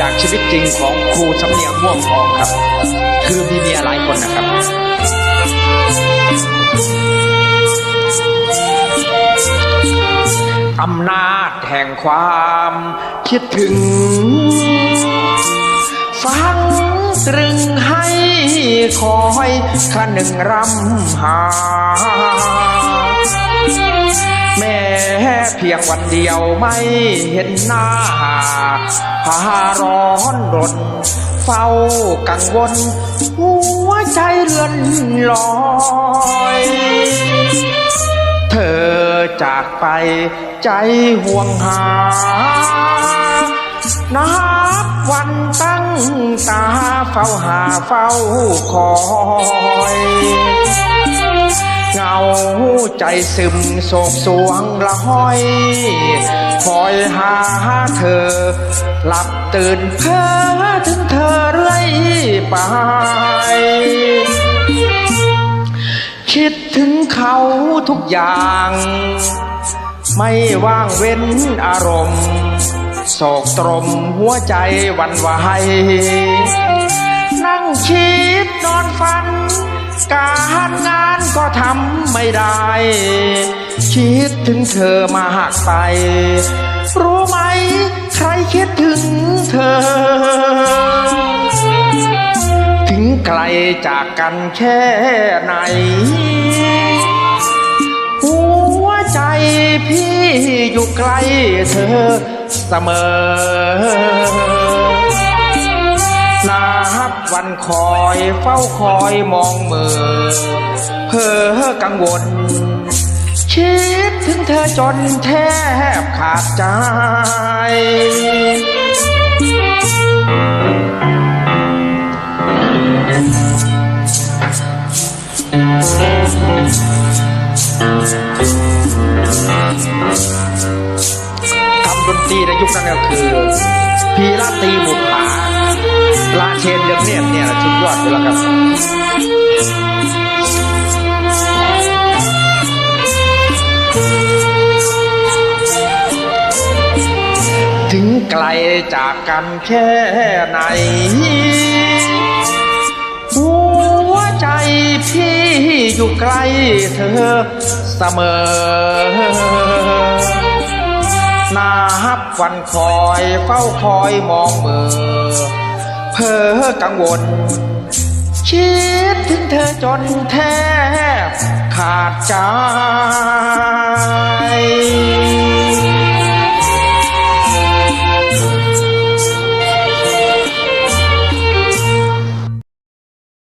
จากชีวิตจริงของครูสำเนียงม่วงทองครับ คือมีเมียหลายคนนะครับ อำนาจแห่งความคิดถึง ฟังตรึงให้คอยขันหนึ่งรำหา เพียงวันเดียวไม่เห็นหน้าพาร้อนรนเฝ้ากังวล หัวใจเรือนลอย เธอจากไปใจห่วงหา นับวันตั้งตาเฝ้าหาเฝ้าคอย ใจซึมโศกสวงละห้อย คอยหาเธอ หลับตื่นเพ้อถึงเธอเรื่อยไป คิดถึงเขาทุกอย่าง ไม่ว่างเว้นอารมณ์โศกตรมหัวใจวันไหวนั่งคิดนอนฝัน การงานก็ทำไม่ได้ คิดถึงเธอมากไป รู้ไหมใครคิดถึงเธอ ถึงไกลจากกันแค่ไหน หัวใจพี่อยู่ใกลเธอเสมอ วันคอยเฝ้าคอยมองเมือเพ้อกังวล คิดถึงเธอจนแทบขาดใจทำดนตรีในยุคนั้นก็คือ พีราตีบุภา เชนเดืองเนี่ยเนี่ยสุดยอดอยู่แล้วครับถึงไกลจากกันแค่ไหน หัวใจพี่อยู่ใกล้เธอเสมอนาฮับวันคอยเฝ้าคอยมองเมื่อ เพ้อกังวล คิดถึงเธอจนแทบขาดใจ